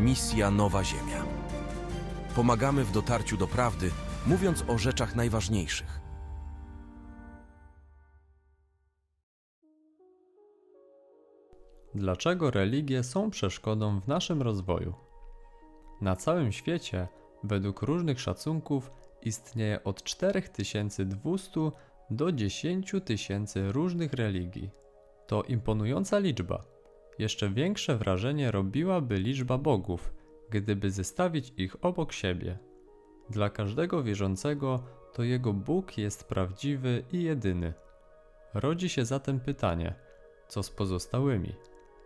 Misja Nowa Ziemia. Pomagamy w dotarciu do prawdy, mówiąc o rzeczach najważniejszych. Dlaczego religie są przeszkodą w naszym rozwoju? Na całym świecie, według różnych szacunków, istnieje od 4200 do 10 tysięcy różnych religii. To imponująca liczba. Jeszcze większe wrażenie robiłaby liczba bogów, gdyby zestawić ich obok siebie. Dla każdego wierzącego to jego Bóg jest prawdziwy i jedyny. Rodzi się zatem pytanie: co z pozostałymi?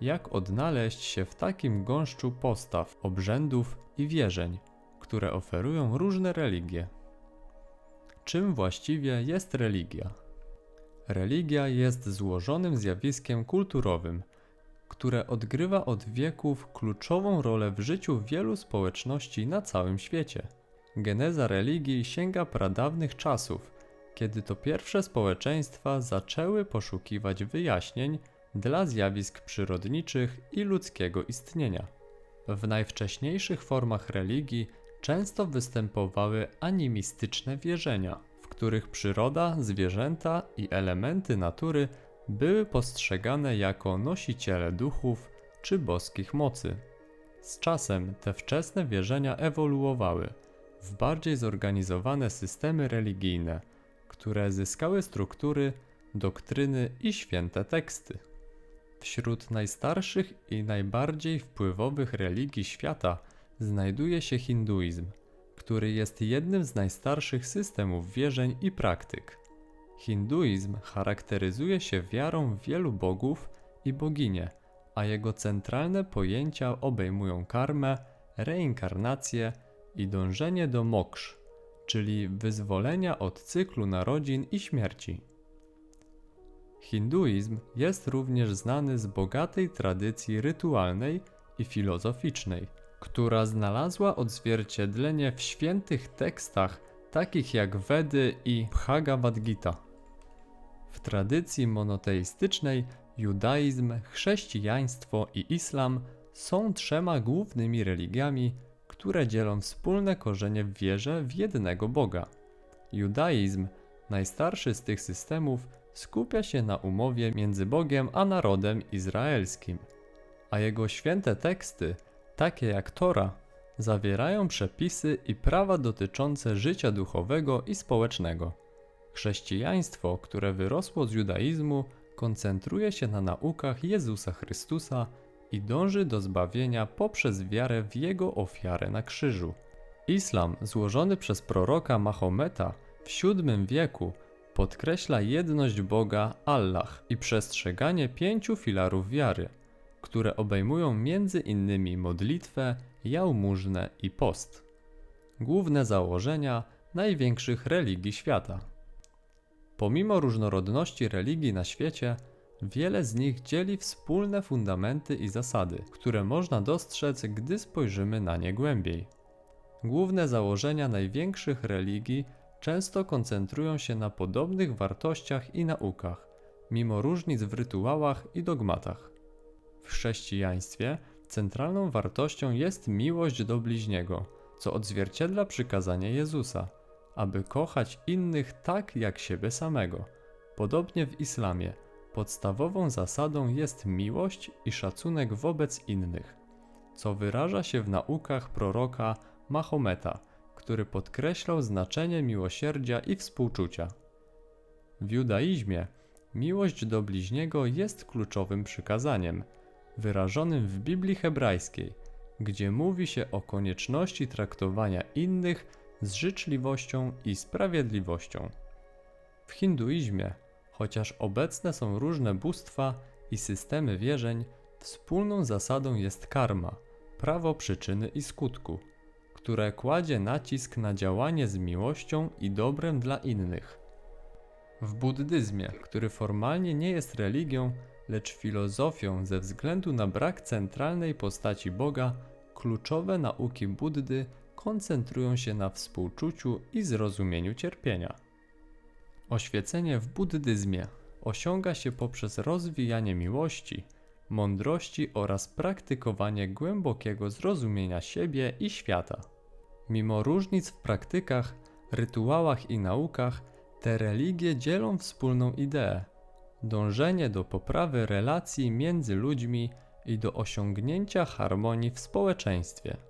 Jak odnaleźć się w takim gąszczu postaw, obrzędów i wierzeń, które oferują różne religie? Czym właściwie jest religia? Religia jest złożonym zjawiskiem kulturowym, które odgrywa od wieków kluczową rolę w życiu wielu społeczności na całym świecie. Geneza religii sięga pradawnych czasów, kiedy to pierwsze społeczeństwa zaczęły poszukiwać wyjaśnień dla zjawisk przyrodniczych i ludzkiego istnienia. W najwcześniejszych formach religii często występowały animistyczne wierzenia, w których przyroda, zwierzęta i elementy natury były postrzegane jako nosiciele duchów czy boskich mocy. Z czasem te wczesne wierzenia ewoluowały w bardziej zorganizowane systemy religijne, które zyskały struktury, doktryny i święte teksty. Wśród najstarszych i najbardziej wpływowych religii świata znajduje się hinduizm, który jest jednym z najstarszych systemów wierzeń i praktyk. Hinduizm charakteryzuje się wiarą w wielu bogów i boginie, a jego centralne pojęcia obejmują karmę, reinkarnację i dążenie do moksz, czyli wyzwolenia od cyklu narodzin i śmierci. Hinduizm jest również znany z bogatej tradycji rytualnej i filozoficznej, która znalazła odzwierciedlenie w świętych tekstach takich jak Wedy i Bhagavad Gita. W tradycji monoteistycznej judaizm, chrześcijaństwo i islam są trzema głównymi religiami, które dzielą wspólne korzenie w wierze w jednego Boga. Judaizm, najstarszy z tych systemów, skupia się na umowie między Bogiem a narodem izraelskim, a jego święte teksty, takie jak Tora, zawierają przepisy i prawa dotyczące życia duchowego i społecznego. Chrześcijaństwo, które wyrosło z judaizmu, koncentruje się na naukach Jezusa Chrystusa i dąży do zbawienia poprzez wiarę w Jego ofiarę na krzyżu. Islam, złożony przez proroka Mahometa w VII wieku, podkreśla jedność Boga Allah i przestrzeganie pięciu filarów wiary, które obejmują między innymi modlitwę, jałmużnę i post. Główne założenia największych religii świata. Pomimo różnorodności religii na świecie, wiele z nich dzieli wspólne fundamenty i zasady, które można dostrzec, gdy spojrzymy na nie głębiej. Główne założenia największych religii często koncentrują się na podobnych wartościach i naukach, mimo różnic w rytuałach i dogmatach. W chrześcijaństwie centralną wartością jest miłość do bliźniego, co odzwierciedla przykazanie Jezusa, aby kochać innych tak jak siebie samego. Podobnie w islamie podstawową zasadą jest miłość i szacunek wobec innych, co wyraża się w naukach proroka Mahometa, który podkreślał znaczenie miłosierdzia i współczucia. W judaizmie miłość do bliźniego jest kluczowym przykazaniem, wyrażonym w Biblii hebrajskiej, gdzie mówi się o konieczności traktowania innych z życzliwością i sprawiedliwością. W hinduizmie, chociaż obecne są różne bóstwa i systemy wierzeń, wspólną zasadą jest karma, prawo przyczyny i skutku, które kładzie nacisk na działanie z miłością i dobrem dla innych. W buddyzmie, który formalnie nie jest religią, lecz filozofią ze względu na brak centralnej postaci Boga, kluczowe nauki Buddy koncentrują się na współczuciu i zrozumieniu cierpienia. Oświecenie w buddyzmie osiąga się poprzez rozwijanie miłości, mądrości oraz praktykowanie głębokiego zrozumienia siebie i świata. Mimo różnic w praktykach, rytuałach i naukach, te religie dzielą wspólną ideę dążenie do poprawy relacji między ludźmi i do osiągnięcia harmonii w społeczeństwie.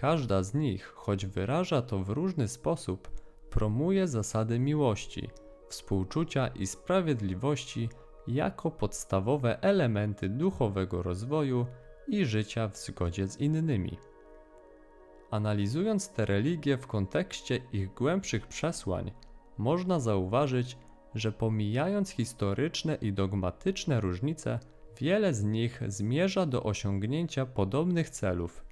Każda z nich, choć wyraża to w różny sposób, promuje zasady miłości, współczucia i sprawiedliwości jako podstawowe elementy duchowego rozwoju i życia w zgodzie z innymi. Analizując te religie w kontekście ich głębszych przesłań, można zauważyć, że pomijając historyczne i dogmatyczne różnice, wiele z nich zmierza do osiągnięcia podobnych celów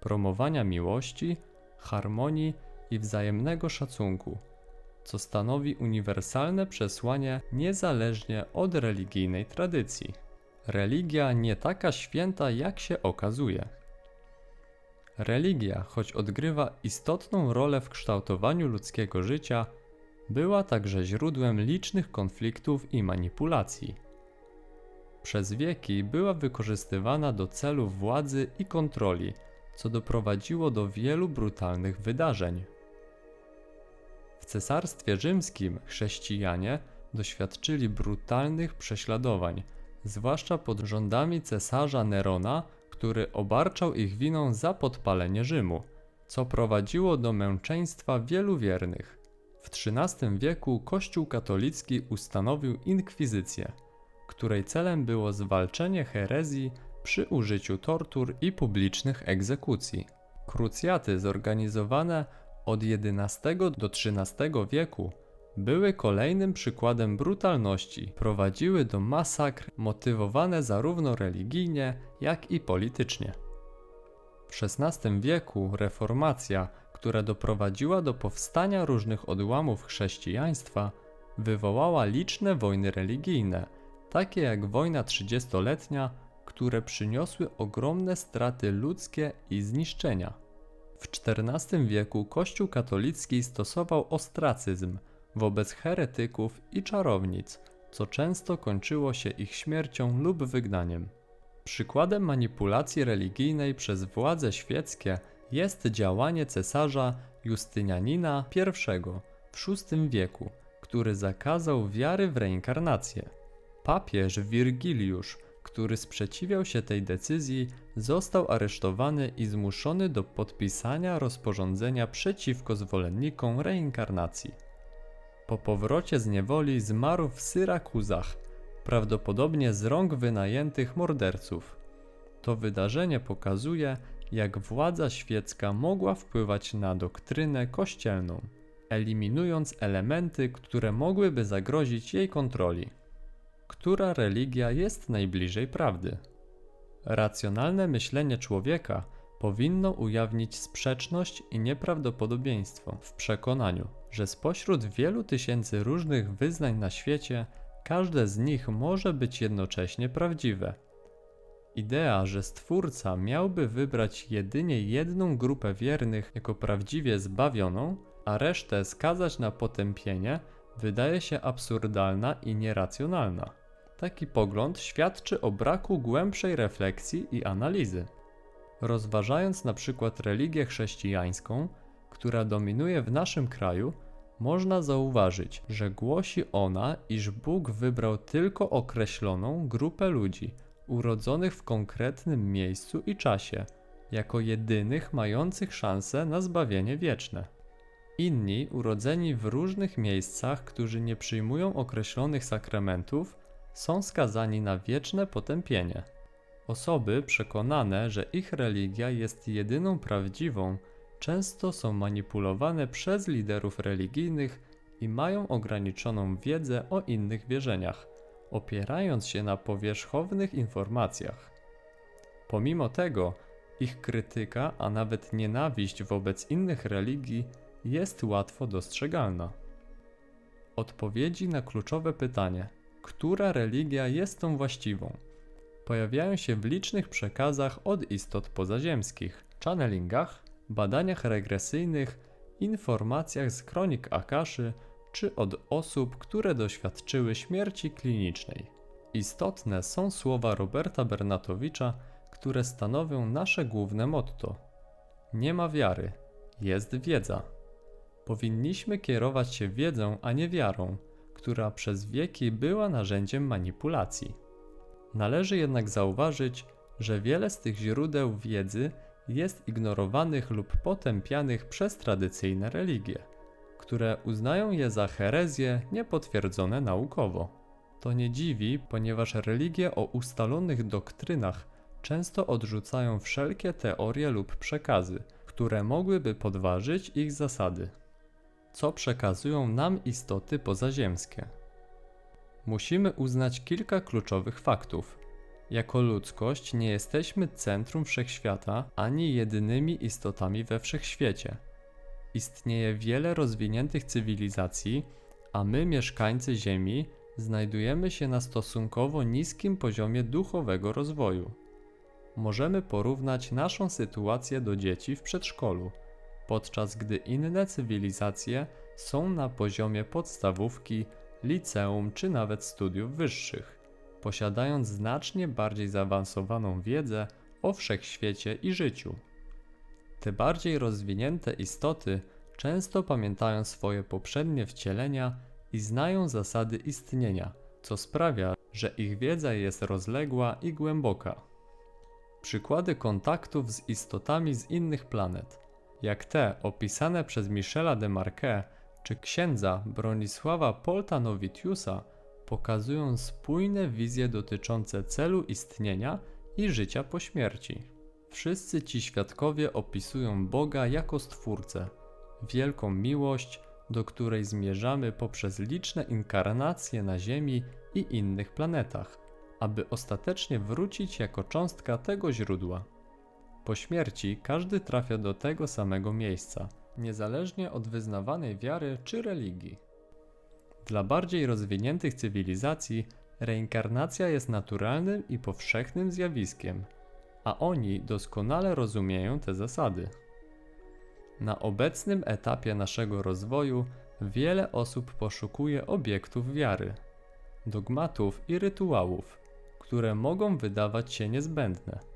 promowania miłości, harmonii i wzajemnego szacunku, co stanowi uniwersalne przesłanie niezależnie od religijnej tradycji. Religia nie taka święta, jak się okazuje. Religia, choć odgrywa istotną rolę w kształtowaniu ludzkiego życia, była także źródłem licznych konfliktów i manipulacji. Przez wieki była wykorzystywana do celów władzy i kontroli, co doprowadziło do wielu brutalnych wydarzeń. W Cesarstwie Rzymskim chrześcijanie doświadczyli brutalnych prześladowań, zwłaszcza pod rządami cesarza Nerona, który obarczał ich winą za podpalenie Rzymu, co prowadziło do męczeństwa wielu wiernych. W XIII wieku Kościół katolicki ustanowił inkwizycję, której celem było zwalczenie herezji przy użyciu tortur i publicznych egzekucji. Krucjaty zorganizowane od XI do XIII wieku były kolejnym przykładem brutalności, prowadziły do masakr motywowane zarówno religijnie, jak i politycznie. W XVI wieku reformacja, która doprowadziła do powstania różnych odłamów chrześcijaństwa, wywołała liczne wojny religijne, takie jak wojna trzydziestoletnia, które przyniosły ogromne straty ludzkie i zniszczenia. W XIV wieku Kościół katolicki stosował ostracyzm wobec heretyków i czarownic, co często kończyło się ich śmiercią lub wygnaniem. Przykładem manipulacji religijnej przez władze świeckie jest działanie cesarza Justynianina I w VI wieku, który zakazał wiary w reinkarnację. Papież Wirgiliusz, który sprzeciwiał się tej decyzji, został aresztowany i zmuszony do podpisania rozporządzenia przeciwko zwolennikom reinkarnacji. Po powrocie z niewoli zmarł w Syrakuzach, prawdopodobnie z rąk wynajętych morderców. To wydarzenie pokazuje, jak władza świecka mogła wpływać na doktrynę kościelną, eliminując elementy, które mogłyby zagrozić jej kontroli. Która religia jest najbliżej prawdy? Racjonalne myślenie człowieka powinno ujawnić sprzeczność i nieprawdopodobieństwo w przekonaniu, że spośród wielu tysięcy różnych wyznań na świecie, każde z nich może być jednocześnie prawdziwe. Idea, że Stwórca miałby wybrać jedynie jedną grupę wiernych jako prawdziwie zbawioną, a resztę skazać na potępienie, wydaje się absurdalna i nieracjonalna. Taki pogląd świadczy o braku głębszej refleksji i analizy. Rozważając na przykład religię chrześcijańską, która dominuje w naszym kraju, można zauważyć, że głosi ona, iż Bóg wybrał tylko określoną grupę ludzi, urodzonych w konkretnym miejscu i czasie, jako jedynych mających szansę na zbawienie wieczne. Inni, urodzeni w różnych miejscach, którzy nie przyjmują określonych sakramentów, są skazani na wieczne potępienie. Osoby przekonane, że ich religia jest jedyną prawdziwą, często są manipulowane przez liderów religijnych i mają ograniczoną wiedzę o innych wierzeniach, opierając się na powierzchownych informacjach. Pomimo tego, ich krytyka, a nawet nienawiść wobec innych religii jest łatwo dostrzegalna. Odpowiedzi na kluczowe pytanie, która religia jest tą właściwą, pojawiają się w licznych przekazach od istot pozaziemskich, channelingach, badaniach regresyjnych, informacjach z kronik Akaszy czy od osób, które doświadczyły śmierci klinicznej. Istotne są słowa Roberta Bernatowicza, które stanowią nasze główne motto. Nie ma wiary, jest wiedza. Powinniśmy kierować się wiedzą, a nie wiarą, która przez wieki była narzędziem manipulacji. Należy jednak zauważyć, że wiele z tych źródeł wiedzy jest ignorowanych lub potępianych przez tradycyjne religie, które uznają je za herezje niepotwierdzone naukowo. To nie dziwi, ponieważ religie o ustalonych doktrynach często odrzucają wszelkie teorie lub przekazy, które mogłyby podważyć ich zasady. Co przekazują nam istoty pozaziemskie? Musimy uznać kilka kluczowych faktów. Jako ludzkość nie jesteśmy centrum wszechświata ani jedynymi istotami we wszechświecie. Istnieje wiele rozwiniętych cywilizacji, a my, mieszkańcy Ziemi, znajdujemy się na stosunkowo niskim poziomie duchowego rozwoju. Możemy porównać naszą sytuację do dzieci w przedszkolu, podczas gdy inne cywilizacje są na poziomie podstawówki, liceum czy nawet studiów wyższych, posiadając znacznie bardziej zaawansowaną wiedzę o wszechświecie i życiu. Te bardziej rozwinięte istoty często pamiętają swoje poprzednie wcielenia i znają zasady istnienia, co sprawia, że ich wiedza jest rozległa i głęboka. Przykłady kontaktów z istotami z innych planet, jak te opisane przez Michela de Marquet czy księdza Bronisława Poltanowitiusa, pokazują spójne wizje dotyczące celu istnienia i życia po śmierci. Wszyscy ci świadkowie opisują Boga jako Stwórcę, wielką miłość, do której zmierzamy poprzez liczne inkarnacje na Ziemi i innych planetach, aby ostatecznie wrócić jako cząstka tego źródła. Po śmierci każdy trafia do tego samego miejsca, niezależnie od wyznawanej wiary czy religii. Dla bardziej rozwiniętych cywilizacji reinkarnacja jest naturalnym i powszechnym zjawiskiem, a oni doskonale rozumieją te zasady. Na obecnym etapie naszego rozwoju wiele osób poszukuje obiektów wiary, dogmatów i rytuałów, które mogą wydawać się niezbędne.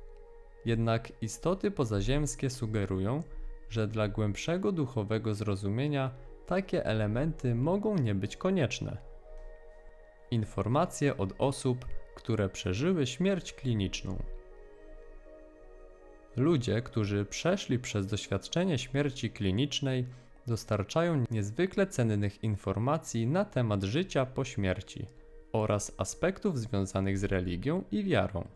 Jednak istoty pozaziemskie sugerują, że dla głębszego duchowego zrozumienia takie elementy mogą nie być konieczne. Informacje od osób, które przeżyły śmierć kliniczną. Ludzie, którzy przeszli przez doświadczenie śmierci klinicznej, dostarczają niezwykle cennych informacji na temat życia po śmierci oraz aspektów związanych z religią i wiarą.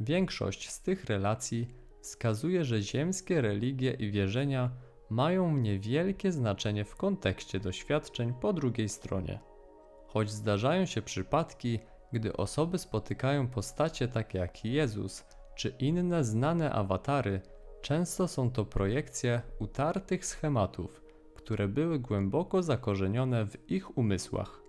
Większość z tych relacji wskazuje, że ziemskie religie i wierzenia mają niewielkie znaczenie w kontekście doświadczeń po drugiej stronie. Choć zdarzają się przypadki, gdy osoby spotykają postacie takie jak Jezus czy inne znane awatary, często są to projekcje utartych schematów, które były głęboko zakorzenione w ich umysłach.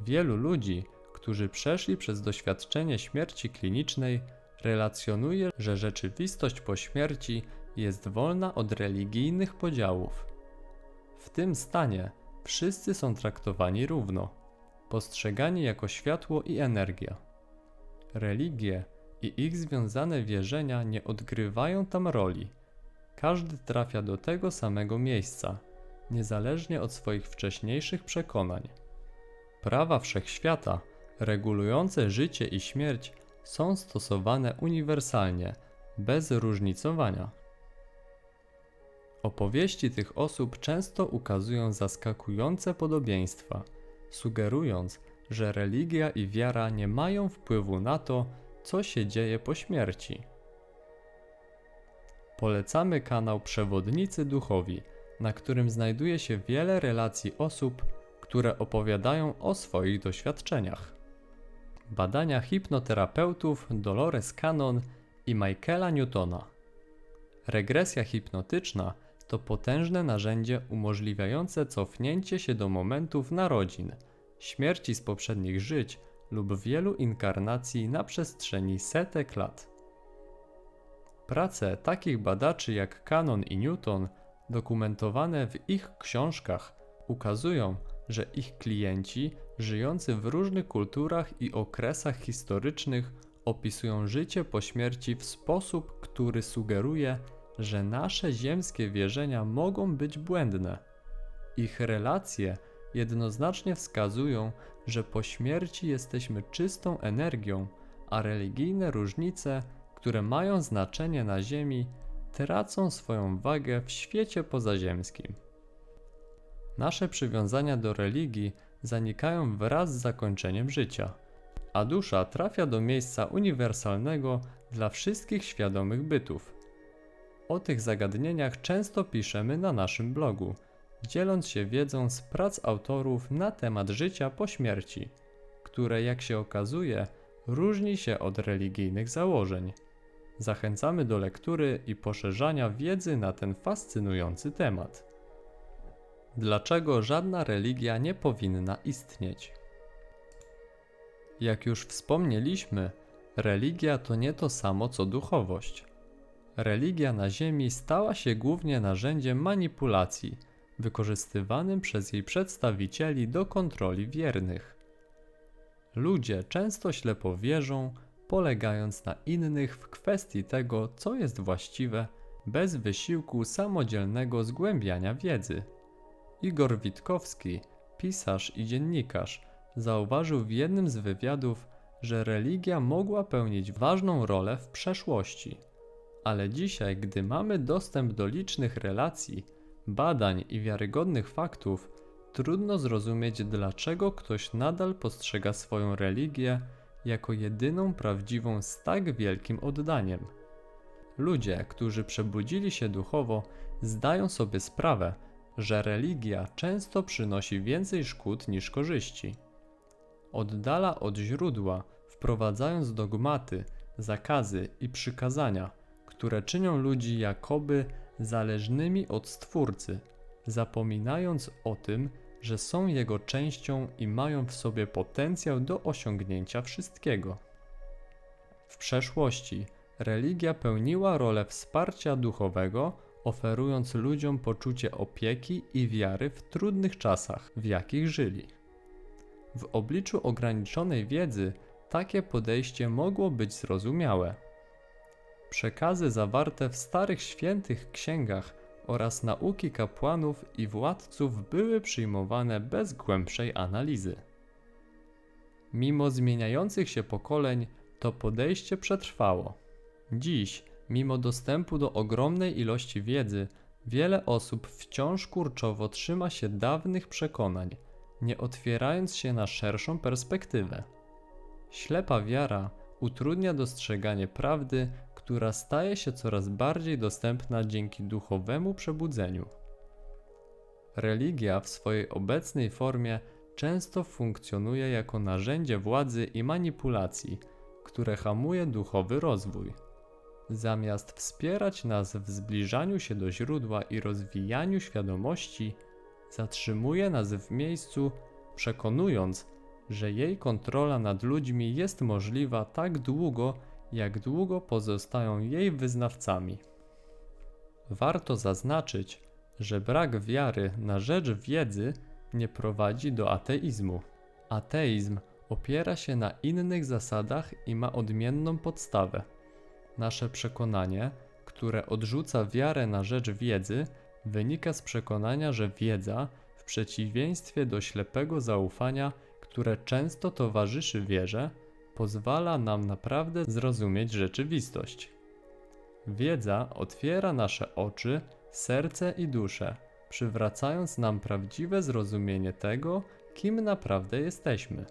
Wielu ludzi, którzy przeszli przez doświadczenie śmierci klinicznej, relacjonuje, że rzeczywistość po śmierci jest wolna od religijnych podziałów. W tym stanie wszyscy są traktowani równo, postrzegani jako światło i energia. Religie i ich związane wierzenia nie odgrywają tam roli. Każdy trafia do tego samego miejsca, niezależnie od swoich wcześniejszych przekonań. Prawa wszechświata, regulujące życie i śmierć, są stosowane uniwersalnie, bez różnicowania. Opowieści tych osób często ukazują zaskakujące podobieństwa, sugerując, że religia i wiara nie mają wpływu na to, co się dzieje po śmierci. Polecamy kanał Przewodnicy Duchowi, na którym znajduje się wiele relacji osób, które opowiadają o swoich doświadczeniach. Badania hipnoterapeutów Dolores Cannon i Michaela Newtona. Regresja hipnotyczna to potężne narzędzie umożliwiające cofnięcie się do momentów narodzin, śmierci z poprzednich żyć lub wielu inkarnacji na przestrzeni setek lat. Prace takich badaczy jak Cannon i Newton, dokumentowane w ich książkach, ukazują, że ich klienci, żyjący w różnych kulturach i okresach historycznych, opisują życie po śmierci w sposób, który sugeruje, że nasze ziemskie wierzenia mogą być błędne. Ich relacje jednoznacznie wskazują, że po śmierci jesteśmy czystą energią, a religijne różnice, które mają znaczenie na Ziemi, tracą swoją wagę w świecie pozaziemskim. Nasze przywiązania do religii zanikają wraz z zakończeniem życia, a dusza trafia do miejsca uniwersalnego dla wszystkich świadomych bytów. O tych zagadnieniach często piszemy na naszym blogu, dzieląc się wiedzą z prac autorów na temat życia po śmierci, które, jak się okazuje, różni się od religijnych założeń. Zachęcamy do lektury i poszerzania wiedzy na ten fascynujący temat. Dlaczego żadna religia nie powinna istnieć? Jak już wspomnieliśmy, religia to nie to samo co duchowość. Religia na Ziemi stała się głównie narzędziem manipulacji, wykorzystywanym przez jej przedstawicieli do kontroli wiernych. Ludzie często ślepo wierzą, polegając na innych w kwestii tego, co jest właściwe, bez wysiłku samodzielnego zgłębiania wiedzy. Igor Witkowski, pisarz i dziennikarz, zauważył w jednym z wywiadów, że religia mogła pełnić ważną rolę w przeszłości. Ale dzisiaj, gdy mamy dostęp do licznych relacji, badań i wiarygodnych faktów, trudno zrozumieć, dlaczego ktoś nadal postrzega swoją religię jako jedyną prawdziwą z tak wielkim oddaniem. Ludzie, którzy przebudzili się duchowo, zdają sobie sprawę, że religia często przynosi więcej szkód niż korzyści. Oddala od źródła, wprowadzając dogmaty, zakazy i przykazania, które czynią ludzi jakoby zależnymi od Stwórcy, zapominając o tym, że są Jego częścią i mają w sobie potencjał do osiągnięcia wszystkiego. W przeszłości religia pełniła rolę wsparcia duchowego, oferując ludziom poczucie opieki i wiary w trudnych czasach, w jakich żyli. W obliczu ograniczonej wiedzy takie podejście mogło być zrozumiałe. Przekazy zawarte w starych świętych księgach oraz nauki kapłanów i władców były przyjmowane bez głębszej analizy. Mimo zmieniających się pokoleń, to podejście przetrwało. Dziś, mimo dostępu do ogromnej ilości wiedzy, wiele osób wciąż kurczowo trzyma się dawnych przekonań, nie otwierając się na szerszą perspektywę. Ślepa wiara utrudnia dostrzeganie prawdy, która staje się coraz bardziej dostępna dzięki duchowemu przebudzeniu. Religia w swojej obecnej formie często funkcjonuje jako narzędzie władzy i manipulacji, które hamuje duchowy rozwój. Zamiast wspierać nas w zbliżaniu się do źródła i rozwijaniu świadomości, zatrzymuje nas w miejscu, przekonując, że jej kontrola nad ludźmi jest możliwa tak długo, jak długo pozostają jej wyznawcami. Warto zaznaczyć, że brak wiary na rzecz wiedzy nie prowadzi do ateizmu. Ateizm opiera się na innych zasadach i ma odmienną podstawę. Nasze przekonanie, które odrzuca wiarę na rzecz wiedzy, wynika z przekonania, że wiedza, w przeciwieństwie do ślepego zaufania, które często towarzyszy wierze, pozwala nam naprawdę zrozumieć rzeczywistość. Wiedza otwiera nasze oczy, serce i duszę, przywracając nam prawdziwe zrozumienie tego, kim naprawdę jesteśmy.